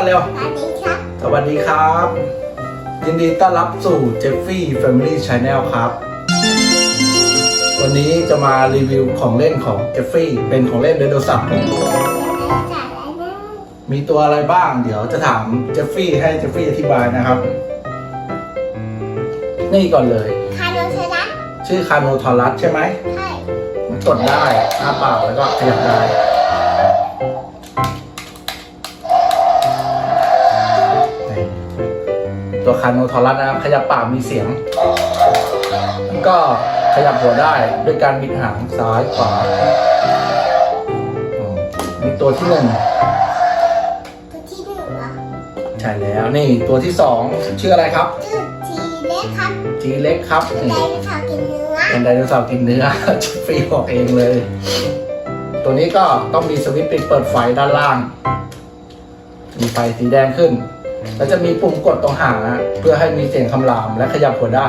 ก่อนเร็ว สวัสดีครับ สวัสดีครับ ยินดีต้อนรับสู่ Jeffy Family Channel ครับ วันนี้จะมารีวิวของเล่นของ Jeffy เป็นของเล่นไดโนเสาร์จากอะไรนะมีตัวอะไรบ้าง เดี๋ยวจะถาม Jeffy ให้ Jeffy อธิบายนะครับ นี่ก่อนเลย คาโนเซรัสชื่อคาโนทอรัสใช่ไหมใช่มันกดได้อ้าปากแล้วก็ขยับได้ ตัวคาโนทอรัสนะครับ ขยับปากมีเสียงแล้วก็ขยับหัวได้ด้วยการบิดหางซ้ายขวาอืมนี่ตัวที่หนึ่งตัวที่หนึ่งเหรอใช่แล้วนี่ตัวที่สองชื่ออะไรครับชื่อทีเล็กครับจีเล็กครับชื่อนี่ไดโนเสาร์กินเนื้อเป็นไดโนเสาร์กินเนื้อชุดฟรีบอกเองเลย ตัวนี้ก็ต้องมีสวิตช์ปิดเปิดไฟด้านล่าง มีไฟสีแดงขึ้น แล้วจะมีปุ่มกดตรงหางนะเพื่อให้มีเสียงคำรามและขยับหัวได้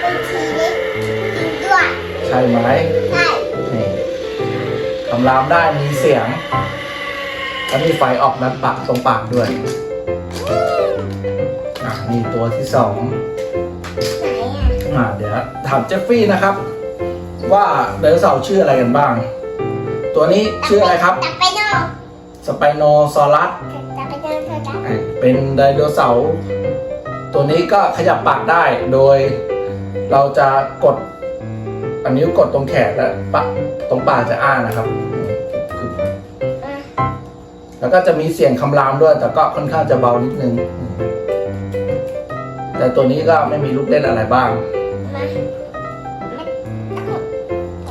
เป็นทีเล็กกินด้วยใช่ไหมใช่นี่คำรามได้มีเสียง แล้วมีไฟออกนั้นปากตรงปากด้วยอะนี่ตัวที่สองไหนอะอะเดี๋ยวถามเจฟฟี่นะครับ ว่าไดโนเสาร์ชื่ออะไรกันบ้าง ตัวนี้ชื่ออะไรครับตับไปโนสไปโนซอรัส เป็นไดโนเสาร์ตัวนี้ก็ขยับปากได้โดย เราจะกดอันนิ้วกดตรงแขนแล้วปะตรงปากจะอ้านะครับอะแล้วก็จะมีเสียงคำรามด้วย แต่ก็ค่อนข้างจะเบานิดนึง แต่ตัวนี้ก็ไม่มีลูกเล่นอะไรบ้างมาไม่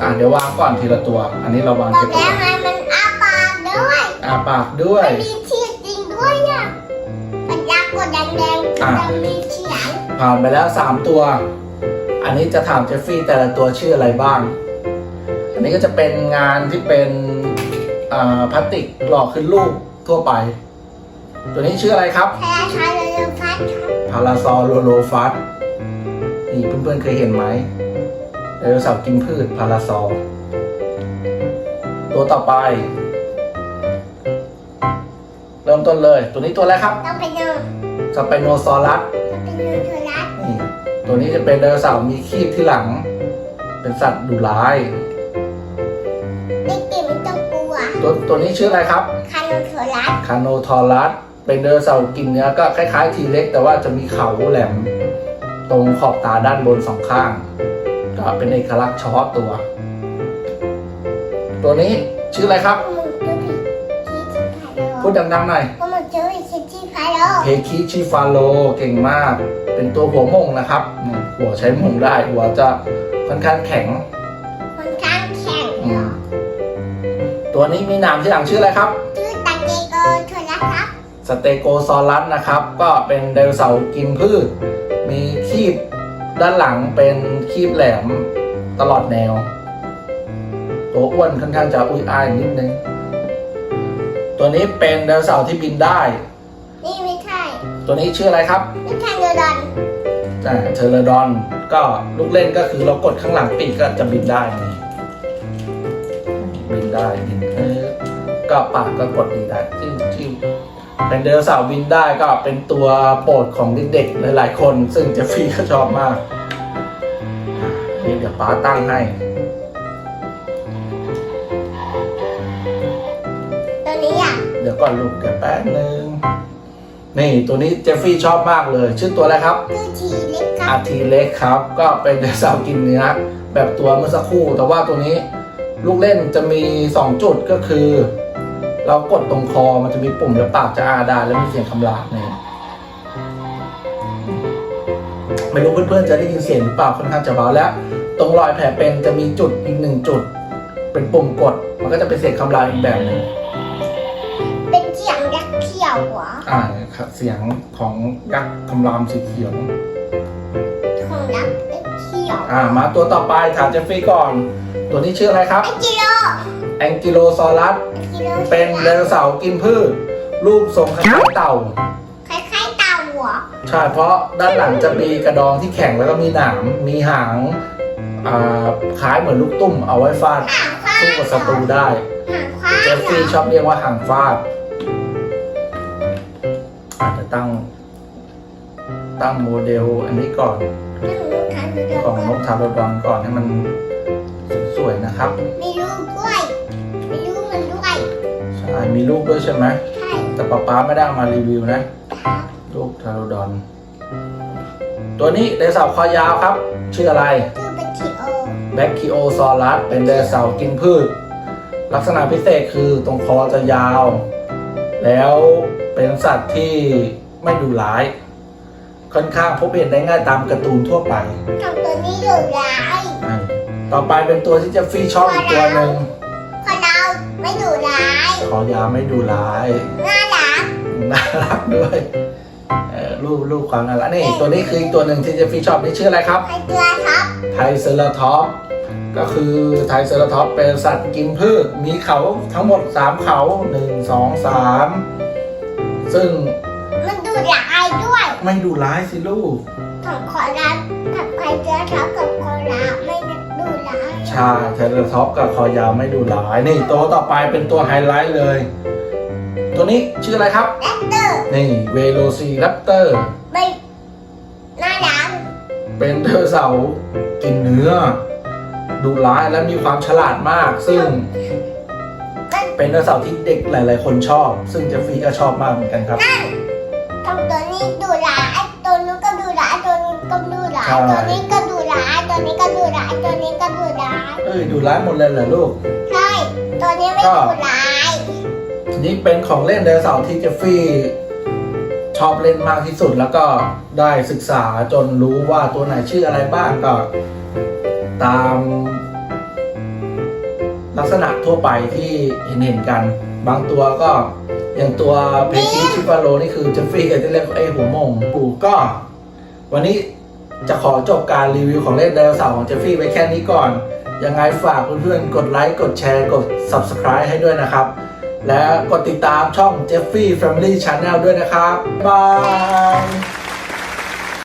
อะเดี๋ยววางก่อนทีละตัว อันนี้เราวางบอเก็กบไว้แล้วไงมันอ้าปากด้วยอาปากด้วยมันมีที่ อะมีเสียงผ่านไปแล้ว3ตัว อันนี้จะถามเจฟฟี่แต่ละตัวชื่ออะไรบ้าง อันนี้ก็จะเป็นงานที่เป็นพลาสติกหล่อขึ้นรูปทั่วไป ตัวนี้ชื่ออะไรครับพ้ชายเรือพัดครับพาราซอโลโลฟัสนี่เพื่อนๆเคยเห็นไหมไดโนเสาร์กินพืชพาราซอลตัวต่อไป ริ่มต้นเลย ตัวนี้ตัวอะไรครับต้องไปเดินสไปโนซอรัสต้องไปเดินเธอรัดนี่ตัวนี้จะเป็นไดโนเสาร์มีคีบที่หลัง เป็นสัตว์ดุร้ายเด็กเด็กไม่ต้องกลัวตัวตัวนี้ชื่ออะไรครับ คาโนเธอรัดคาโนทอรัสเป็นไดโนเสาร์กินเนื้อก็คล้ายๆ ทีเล็ก แต่ว่าจะมีเขาแหลม ตรงขอบตาด้านบนสองข้าง ก็เป็นเอกลักษณ์เฉพาะตัว ตัวนี้ชื่ออะไรครับพวกมึ ดดังๆหน่อยพวกมึงเจอผีที่พาโลเพคิชิฟาโลเก่งมาก เป็นตัวหัวมงนะครับนี่หัวใช้มงได้ หัวจะค่อนข้างแข็งคนข้างแข่งอืเหรมอตัวนี้มีหนามที่หลังชื่ออะไรครับ ชื่อตาเจโกเธอรัดครับสเตโกซอรัสนะครับ ก็เป็นไดโนเสาร์กินพืช มีคีบด้านหลังเป็นคีบแหลมตลอดแนว ตัวอ้วนค่อนข้างจะอุ้ยอายนิดนึง ตัวนี้เป็นไดโนเสาร์ที่บินได้ นี่ไม่ใช่ตัวนี้ชื่ออะไรครับนี่คาโนดอนอ่าเทอร์ดอนก็ลูกเล่นก็คือเรากดข้างหลังปีกก็จะบินได้นี่บินได้บินเออก็ปากก็กดดีได้จิ้มจิ้มเป็นไดโนเสาร์บินได้ก็เป็นตัวโปรดของเด็กๆหลายๆคน ซึ่งเจฟฟี่ก็ชอบมากนี่เดี๋ยวป้าตั้งให้ นี้อะ เดี๋ยวก่อนลูกเดี๋ยวแป๊บนึง นี่ตัวนี้เจฟฟี่ชอบมากเลย ชื่อตัวอะไรครับชื่อทีเล็กครัอาบทีเล็กครับ ก็เป็นไดโนเสาร์กินเนื้อแบบตัวเมื่อสักครู่ แต่ว่าตัวนี้ลูกเล่นจะมี 2 จุดก็คือ เรากดตรงคอมันจะมีปุ่มแล้วปากจะอาได้แล้วมีเสียงคำรามนี่ไม่รู้เพื่อนๆจะได้ยินเสียงหรือเปล่าค่อนข้างจะเบาแล้ว ตรงรอยแผลเป็นจะมีจุดอีกหนึ่งจุด เป็นปุ่มกด มันก็จะเป็นเสียงคำรามอีกแบบหนึงเป็นเสียง ยักษ์เขียวหรออ่าครับเสียงของยักษ์คำรามสีเขียว ของยักษ์เขียวอ่ามาตัวต่อไปถามเจฟฟี่ก่อน ตัวนี้ชื่ออะไรครับไอกิโลแองกิโลซอรัสไอกิโลเป็นไดโนเสาร์กินพืช รูปทรงคล้ายๆเต่า คล้ายๆเต่าหรอใช่ เพราะด้านหลังจะมีกระดองที่แข็งแล้วก็มีหนาม มีหางอ่าคล้ายเหมือนลูกตุ้มเอาไว้ฟาดหางฟาสู้กับศัตรูได้ หางฟาเจฟฟี่ชอบเรียกว่าหางฟาด หตั้ง ตั้งโมเดลอันนี้ก่อนนั่งลูกค้าดูเดินของนก่อกนทาโรดอนก่อนให้มันสวยๆนะครับ มีลูกด้วยมีลูกมันด้วยใช่มีรูปด้วยใช่ไหมใช่แต่ป๊าป๊าไม่ได้เอามารีวิวนะครับลูกทาโรดอน ตัวนี้ไดโนเสาร์คอยาวครับ ชื่ออะไรชื่อเป็นทีโอแบคคิโอซอรัสเป็นไดโนเสาร์กินพืช ลักษณะพิเศษคือตรงคอจะยาว แล้วเป็นสัตว์ที่ไม่ดุร้าย ค่อนข้างพบเห็นได้ง่ายตามการ์ตูนทั่วไปทำตัวนี้อยู่ร้ายอ่าต่อไปเป็นตัวที่เจะฟรีชอบอีกตัวหนึ่งพอเราไม่อยู่ร้ายคอยาวไม่ดุร้าย น่ารักน่ารักด้วยเอ่อรูปรูปความน่ารักนี่ตัวนี้คืออีกตัวหนึ่งที่เจะฟรีชอบนี่ชื่ออะไรครับ ใครเกลือครับ ไทรเซราทอปส์ ก็คือไทรเซราทอปส์เป็นสัตว์กินพืช มีเขาทั้งหมด 3 เขา 1 2 3 ซึ่งมันดูร้ายด้วยไม่ดุร้ายสิลูกถังคอรับถังใครเกลือครับกับคอรับไม่ดูร้ายใช่ไทรเซราทอปส์กับคอยาวไม่ดุร้าย นี่ตัวต่อไปเป็นตัวไฮไลท์เลย ตัวนี้ชื่ออะไรครับ แรปเตอร์นี่เวโรซีรัปเตอร์ ไม่น่ารักเป็นไดโนเสาร์กินเนื้อ ดุร้ายและมีความฉลาดมาก ซึ่งมันเป็นไดโนเสาร์ที่เด็กหลาย ๆ คนชอบ ซึ่งเจฟฟี่ก็ชอบมากเหมือนกันครับ นั่นทำตัวนี้ดูร้ายตัวนู้นก็ดูร้ายตัวนู้นก็ดูร้ายใช่ตัวนี้ก็ดูร้ายตัวนี้ก็ดูร้ายตัวนี้ก็ดูร้ายเอ้ยดุร้ายหมดเลยเหรอลูก ใช่ ตัวนี้ไม่ก็ดูร้ายนี่เป็นของเล่นไดโนเสาร์ที่เจฟฟี่ชอบเล่นมากที่สุดแล้วก็ได้ศึกษาจนรู้ว่าตัวไหนชื่ออะไรบ้างก็ ตามลักษณะทั่วไปที่เห็นเห็นๆกัน บางตัวก็อย่างตัวเพจิชิฟาโลนี่คือเจฟฟี่จะเรียกไอ้หัวมงปู่ก็ วันนี้จะขอจบการรีวิวของเล่นไดโนเสาร์ของเจฟฟี่ไว้แค่นี้ก่อน ยังไงฝากเพื่อนๆ กดไลค์ กดแชร์ กด Subscribe ให้ด้วยนะครับ และกดติดตามช่อง Jeffy Family Channel ด้วยนะครับบาย